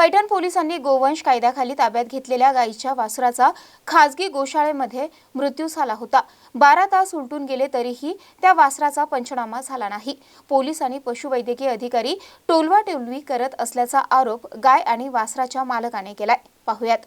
पैठण पोलिसांनी गोवंश कायद्याखाली ताब्यात घेतलेल्या गायीच्या वासराचा खासगी गोशाळेमध्ये मृत्यू झाला होता. बारा तास उलटून गेले तरीही त्या वासराचा पंचनामा झाला नाही. पोलीस आणि पशुवैद्यकीय अधिकारी टोलवा टोलवी करत असल्याचा आरोप गाय आणि वासराच्या मालकाने केलाय. पाहुयात.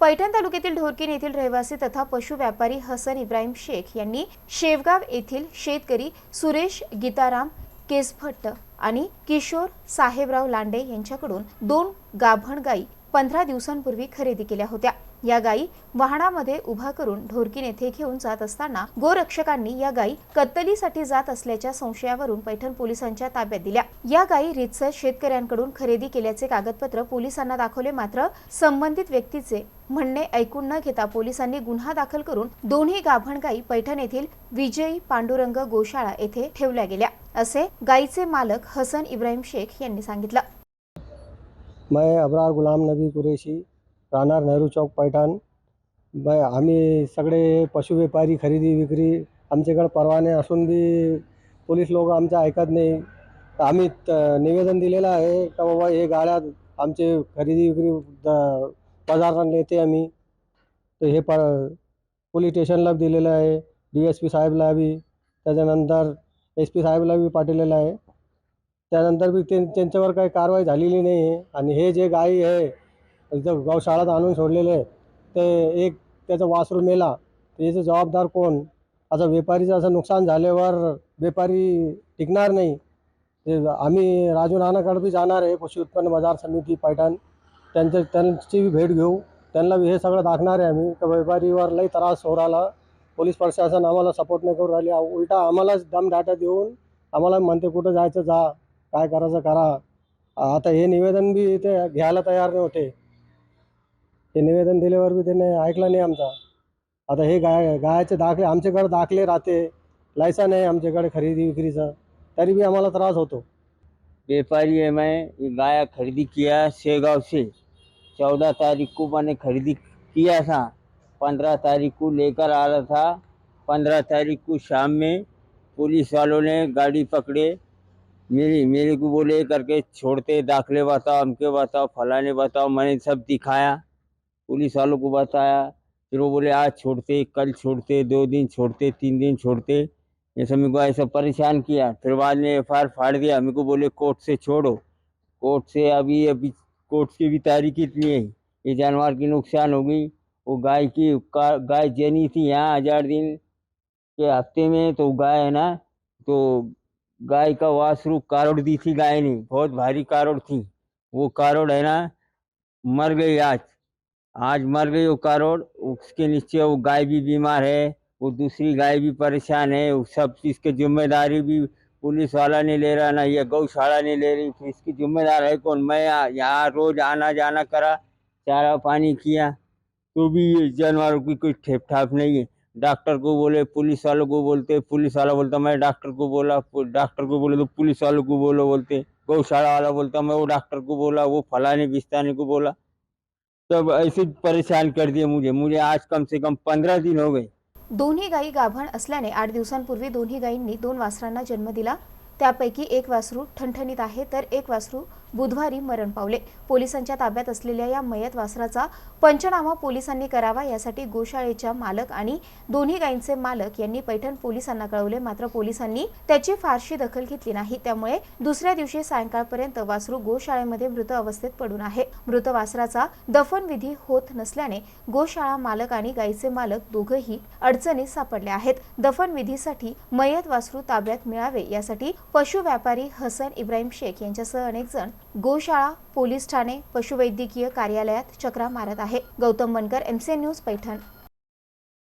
पैठण तालुक्यातील ढोरकीन येथील रहिवासी तथा पशु व्यापारी हसन इब्राहिम शेख यांनी शेवगाव येथील शेतकरी सुरेश गीताराम केसभट्ट आणि किशोर साहेबराव लांडे यांच्याकडून दोन गाभण गाई पंधरा दिवसांपूर्वी खरेदी केल्या होत्या. या गायी वाहनामध्ये उभा करून ढोरकी येथे घेऊन जात असताना गोरक्षकांनी या गायी कत्तलीसाठी जात असल्याच्या संशयावरून पैठण पोलिसांच्या ताब्यात दिल्या. या गायी रितसर शेतकऱ्यांकडून खरेदी केल्याचे कागदपत्र पोलिसांना दाखवले मात्र संबंधित व्यक्तीचे म्हणणे ऐकून न घेता पोलिसांनी गुन्हा दाखल करून दोन्ही गाभण गायी पैठण येथील विजयी पांडुरंग गोशाळा येथे ठेवल्या गेल्या असे गायीचे मालक हसन इब्राहिम शेख यांनी सांगितलं. मैं अबरार गुलाम नबी कुरेशी राहणार नेहरू चौक पैठण ब आम्ही सगळे पशु व्यापारी खरेदी विक्री आमच्याकडे परवाने असून बी पोलीस लोक आमचं ऐकत नाही। तर आम्ही त- निवेदन दिलेलं आहे का बाबा हे गाड्या आमचे खरेदी विक्री द- बाजारात नेते आम्ही तर हे प पोलीस स्टेशनला दिलेलं आहे डी एस पी साहेबला बी त्याच्यानंतर एस पी साहेबला बी पाठवलेलं आहे त्यानंतर बी ते त्यांच्यावर काही कारवाई झालेली नाही आहे आणि हे जे गायी आहे इथं गौशाळात आणून सोडलेले आहे, ते एक त्याचं वासरू मेला. तर याचं जबाबदार कोण? आता व्यापारीचं असं नुकसान झाल्यावर व्यापारी टिकणार नाही. ते आम्ही राजू नानाकडे बी जाणार आहे कृषी उत्पन्न बाजार समिती पैठण. त्यांच्या त्यांची बी भेट घेऊ. त्यांना बी हे सगळं दाखणार आहे आम्ही. का व्यापारीवर लई त्रास हो राहिला. पोलीस प्रशासन आम्हाला सपोर्ट नाही करू राहिले. उलटा आम्हालाच दमदाटा देऊन आम्हाला म्हणते कुठं जायचं जा. काय करायचं करा. आता हे निवेदन बी ते घ्यायला तयार नव्हते. ते निवेदन दिल्यावर बी त्याने ऐकलं नाही आमचा. आता हे गाय गायाचे दाखले आमच्याकडे दाखले राहते. लायसन आहे आमच्याकडे खरेदी विक्रीचं. तरी बी आम्हाला त्रास होतो. व्यापारी है मैं गाया गाय खरीदी किया शेगांव से चौदह तारीख को मैंने खरीदी किया था. पंद्रह तारीख को लेकर आ रहा था. पंद्रह तारीख को शाम में पुलिस वालों ने गाड़ी पकड़े. मेरी, मेरे को बोले करके छोड़ते, दाखले बताओ हमके बताओ, फलाने बताओ, मैंने सब दिखाया, पुलिस वालों को बताया, फिर वो बोले, आज छोड़ते, कल छोड़ते, दो दिन छोड़ते, तीन दिन छोड़ते। ऐसे मेरे को ऐसा परेशान किया, फिर बाद में एफ़ आई फाड़ दिया, मेरे को बोले, कोर्ट से छोड़ो, कोर्ट से अभी अभी कोर्ट की भी तारीख इतनी है, ये जानवर की नुकसान हो गई, वो गाय की, का- गाय जनी थी यहाँ हज़ार दिन के हफ़्ते में तो गाय है ना तो गाय का वासरू कारोड़ दी थी गाय ने, बहुत भारी कारोड़ थी। वो कारोड़ है ना, मर गई आज। आज मर गई वो कारोड़, उसके नीचे वो गाय भी बीमार है, वो दूसरी गाय भी परेशान है, वो सब चीज़ की ज़िम्मेदारी भी पुलिस वाला नहीं ले रहा ना, ये गौशाला नहीं ले रही, फिर इसकी जिम्मेदार है कौन? मैं यहाँ रोज आना जाना करा, चारा पानी किया तो भी ये जानवरों की कोई ठेप ठाप नहीं है। डॉक्टर को बोले, पुलिस वालों को बोलते, पुलिस वाला बोलता, मैं डॉक्टर को बोला, डॉक्टर को बोले तो पुलिस वालों को बोलो बोलते। गौशाला वाला बोलता, मैं वो डॉक्टर को बोला, वो फलाने बिस्ताने को बोला। तब ऐसे परेशान कर दिए मुझे। मुझे आज कम से कम पंद्रह दिन हो गए। दोन्ही गायी गाभण असल्याने आठ दिवसांपूर्वी दोन्ही गायींनी दोन वासरांना जन्म दिला. त्यापैकी एक वासरू ठणठणीत आहे तर एक वासरू बुधवारी मरण पावले. पोलिसांच्या ताब्यात असलेल्या या मयत वासराचा पंचनामा पोलिसांनी करावा यासाठी गोशाळेच्या मालक आणि दोन्ही गायींचे मालक यांनी पैठण पोलिसांना कळवले. मात्र पोलिसांनी त्याची फारशी दखल घेतली नाही. त्यामुळे दुसऱ्या दिवशी सायंकाळपर्यंत वासरू गोशाळेमध्ये मृत अवस्थेत पडून आहे. मृत वासराचा दफनविधी होत नसल्याने गोशाळा मालक आणि गायीचे मालक दोघंही अडचणीत सापडले आहेत. दफन विधीसाठी मयत वासरू ताब्यात मिळावे यासाठी पशु व्यापारी हसन इब्राहिम शेख यांच्यासह अनेक जण गोशाळा पोलीस ठाणे पशुवैद्यकीय कार्यालयात चक्रा मारत आहे. Gautam Bankar MCN news Paithan.